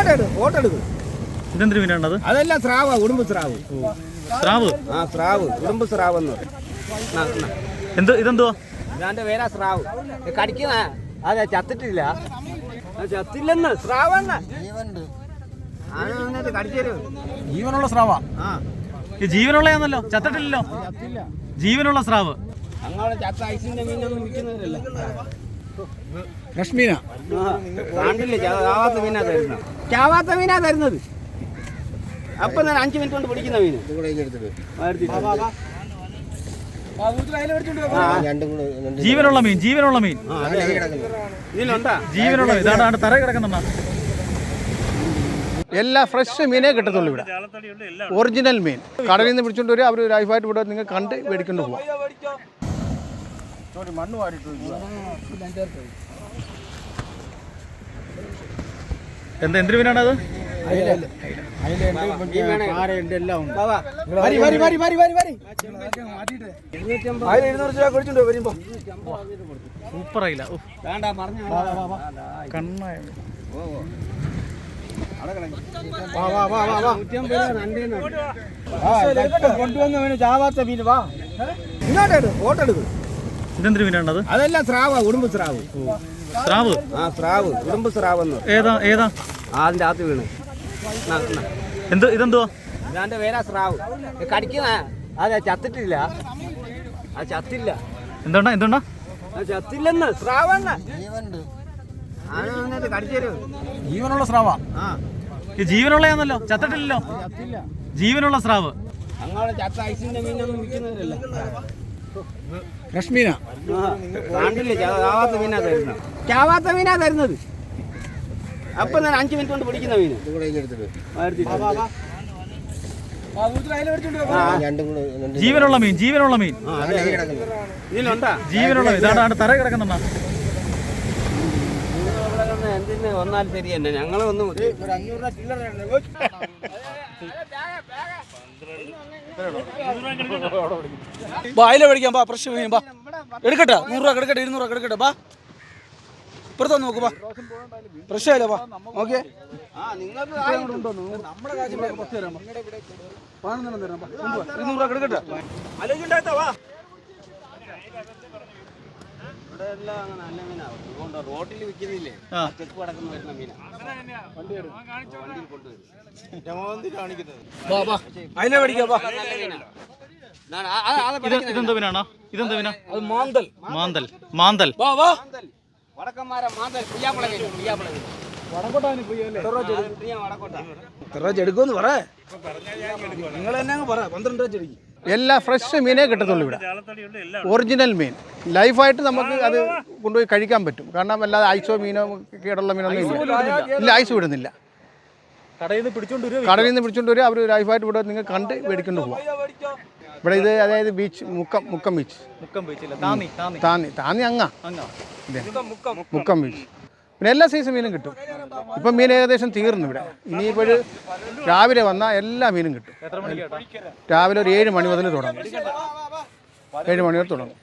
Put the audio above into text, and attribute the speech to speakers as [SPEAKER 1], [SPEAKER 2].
[SPEAKER 1] ഇങ്ങോട്ട് ഫോട്ടോ എടുക്കും.
[SPEAKER 2] ഇതെന്തൊരു മീനാണത്
[SPEAKER 1] അതെല്ലാം സ്രാവ് ഉടുമ്പ് സ്രാവ്.
[SPEAKER 2] സ്രാവ്?
[SPEAKER 1] ആ സ്രാവ് ഉടുമ്പ് സ്രാവ് എന്ന്.
[SPEAKER 2] എന്ത് ഇതെന്തോ
[SPEAKER 1] ഇതാന്റെ പേരാ സ്രാവ്. ഇത് കടിക്കുന്ന അതെ ചത്തിട്ടില്ല. ചത്തില്ലെന്ന് സ്രാവെന്ന്.
[SPEAKER 3] ജീവനുള്ള സ്രാവ.
[SPEAKER 2] ജീവനുള്ളതാണല്ലോ ചത്തിട്ടില്ലല്ലോ.
[SPEAKER 1] ചത്തില്ല.
[SPEAKER 2] ജീവനുള്ള സ്രാവ്.
[SPEAKER 1] അങ്ങോട്ട് ചത്ത ഐസിന്റെ മീനൊന്നും വിൽക്കുന്നവരല്ല.
[SPEAKER 3] ലക്ഷ്മീന
[SPEAKER 1] കണ്ടില്ലേ? ചാവാത്ത മീനാ തരുന്നത്. ചാവാത്ത മീനാ തരുന്നത്. അപ്പൊ ഞാൻ അഞ്ചു മിനിറ്റ് കൊണ്ട് പിടിക്കുന്ന മീൻ.
[SPEAKER 2] ജീവനുള്ള മീൻ ജീവനുള്ള മീൻ.
[SPEAKER 1] ഇതിലുണ്ടാ?
[SPEAKER 2] ജീവനുള്ള മീൻ. ഇതാണ് തറ കിടക്കുന്ന
[SPEAKER 3] എല്ലാ ഫ്രഷ് മീനേ കിട്ടത്തുള്ളൂ ഇവിടെ. ഒറിജിനൽ മീൻ. കടലിൽ നിന്ന് പിടിച്ചോണ്ട് വരും അവർ ലൈഫായിട്ട് ഇവിടെ നിങ്ങൾ കണ്ട് മേടിക്കൊണ്ട് പോവാം.
[SPEAKER 2] എന്താ എന്തൊരു മീനാണത്
[SPEAKER 1] വാ, വാ.
[SPEAKER 2] സൂപ്പറായില്ല.
[SPEAKER 1] വേണ്ട പറഞ്ഞു
[SPEAKER 2] കണ്ണായ.
[SPEAKER 1] കൊണ്ടുവന്ന ചാവാത്ത മീൻ വാ. ഇങ്ങോട്ടെടുക്കും എടുക്കും
[SPEAKER 2] ഇതെന്തൊരു മീനാണത്
[SPEAKER 1] അതല്ല സ്രാവ് ഉടുമ്പ് സ്രാവ്.
[SPEAKER 2] സ്രാവ്?
[SPEAKER 1] ആ സ്രാവ്. ഉടുമ്പ് സ്രാവ് എന്ന്
[SPEAKER 2] ഏതാ ഏതാ?
[SPEAKER 1] അതിന്റെ അകത്ത് വീണ്.
[SPEAKER 2] എന്ത് ഇതെന്തുവാ?
[SPEAKER 1] ഇതാന്റെ പേരാ സ്രാവ്. കടിക്കുന്ന അതെ ചത്തിട്ടില്ല. ആ ചത്തില്ല.
[SPEAKER 2] എന്തുണ്ടാ എന്തുണ്ടാ
[SPEAKER 1] ചത്തില്ലെന്ന് സ്രാവെന്ന്.
[SPEAKER 3] ജീവനുള്ള സ്രാവ.
[SPEAKER 2] ജീവനുള്ളതാണല്ലോ ചത്തിട്ടില്ലല്ലോ.
[SPEAKER 1] ചത്തില്ല.
[SPEAKER 2] ജീവനുള്ള സ്രാവ്.
[SPEAKER 1] അങ്ങനെ ചത്ത ഐസിന്റെ മീനൊന്നും വിൽക്കുന്നവരല്ല. കണ്ടില്ലേ ചാവാത്ത മീനാ തരുന്നത് ചാവാത്ത മീനാ തരുന്നത് അപ്പൊ ഞാൻ അഞ്ചു മിനിറ്റ് കൊണ്ട് പിടിക്കുന്ന മീന് എടുത്തിട്ട്. ആ,
[SPEAKER 2] ജീവനുള്ള മീൻ ജീവനുള്ള മീൻ.
[SPEAKER 1] ഇതിലുണ്ടാ
[SPEAKER 2] ജീവനുള്ള മീൻ ഇതാണ് തറ
[SPEAKER 1] കിടക്കുന്ന എന്തിന് വന്നാൽ ശരി തന്നെ ഞങ്ങളെ ഒന്നും
[SPEAKER 4] ബാ അതിലെ മേടിക്കാം ബാ പ്രശ്നം മീൻ ബാ എടുക്കട്ടെ? നൂറ് രൂപ എടുക്കട്ടെ ഇരുന്നൂറ് രൂപ എടുക്കട്ടെ ബാ ഇപ്പുറത്ത് നോക്ക് ബാ ആയില്ലേ ബാ ഓക്കെ. ഇരുന്നൂറ് രൂപ എടുക്കട്ടെ.
[SPEAKER 1] ഇവിടെ എല്ലാം അങ്ങനെ നല്ല മീനാ. വിൽക്കുന്നില്ലേ. ചെക്ക് കിടക്കുന്ന വരുന്ന മീനാ. വണ്ടിയിൽ കൊണ്ടുവരും
[SPEAKER 2] ഇതെന്ത് മീനാണോ? ഇതെന്ത് മീനാ?
[SPEAKER 4] അത് മാന്തൽ.
[SPEAKER 2] മാന്തൽ. മാന്തൽ.
[SPEAKER 1] മാന്തൽ. വടക്കന്മാരെ മാന്തൽ. പുയ്യാപ്പിള കഴിഞ്ഞു പുയ്യാപ്പിള കഴിഞ്ഞു പ്രിയ വടക്കോട്ട.
[SPEAKER 4] എത്ര രൂപ എടുക്കുമെന്ന് പറ. നിങ്ങൾ തന്നെ പറ. പന്ത്രണ്ട് രൂപ ചെടിക്കും
[SPEAKER 3] എല്ലാ ഫ്രഷ് മീനേ കിട്ടത്തുള്ളൂ ഇവിടെ. ഒറിജിനൽ മീൻ. ലൈഫായിട്ട് നമുക്ക് അത് കൊണ്ടുപോയി കഴിക്കാൻ പറ്റും. കാരണം അല്ലാതെ ഐസോ മീനോ കേടുള്ള മീനൊന്നും ഇല്ല. ഇല്ല ഐസ് വിടുന്നില്ല.
[SPEAKER 2] കടയിൽ നിന്ന് പിടിച്ചോണ്ട്
[SPEAKER 3] കടലിൽ നിന്ന് പിടിച്ചോണ്ട് വരും അവർ ലൈഫായിട്ട് ഇവിടെ നിങ്ങൾ കണ്ട് മേടിക്കൊണ്ട് പോവാം. ഇവിടെ ഇത് അതായത് ബീച്ച് മുക്കം മുക്കം ബീച്ച്.
[SPEAKER 2] മുക്കം താന്നി താന്നി.
[SPEAKER 3] താന്നി അങ്ങ? മുക്കം ബീച്ച്. പിന്നെ എല്ലാ സൈസ് മീനും കിട്ടും. ഇപ്പം മീൻ ഏകദേശം തീർന്നു ഇവിടെ. ഇനിയിപ്പോൾ രാവിലെ വന്നാൽ എല്ലാ മീനും
[SPEAKER 2] കേട്ടാ.
[SPEAKER 3] രാവിലെ ഒരു ഏഴ് മണി മുതൽ തുടങ്ങും. ഏഴ് മണി വരെ തുടങ്ങും.